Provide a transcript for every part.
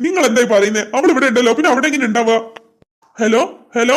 നിങ്ങൾ എന്തായി പറയുന്നത് അവൾ ഇവിടെ ഉണ്ടല്ലോ പിന്നെ അവിടെ എങ്ങനെ ഉണ്ടാവുക? Hello hello?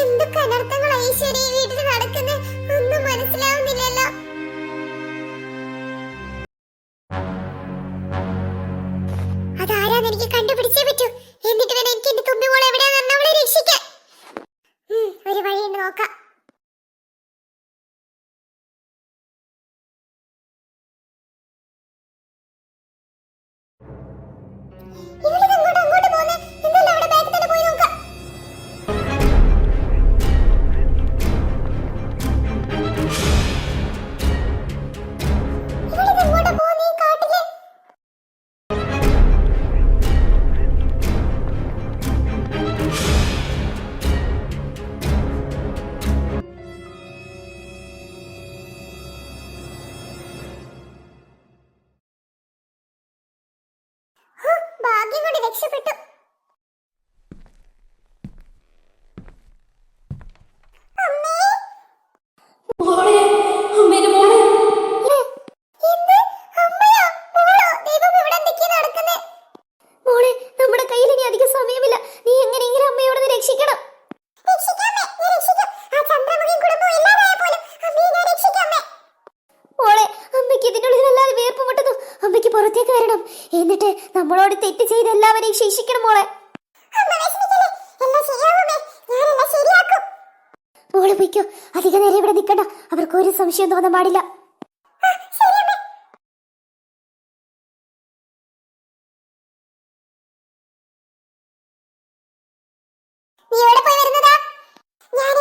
എന്ത് അനർത്ഥങ്ങളാ ഐശ്വര്യ വീട്ടിൽ നടക്കുന്നത് ഒന്നും മനസ്സിലാവുന്നില്ലല്ലോ. ഭാഗ്യം കൊണ്ട് രക്ഷപ്പെട്ടു. അടുത്തേക്ക് വരണം. എന്നിട്ട് നമ്മളോട് തെറ്റ് ചെയ്ത് എല്ലാവരെയും ശിക്ഷിക്കണം മോളെ. മോൾ പൊയ്ക്കോ. അധികം നേരം ഇവിടെ നിൽക്കണ്ട. അവർക്ക് ഒരു സംശയം തോന്നാൻ പാടില്ല. നീ എവിടെ പോയി വരുന്നതാ? ഞാൻ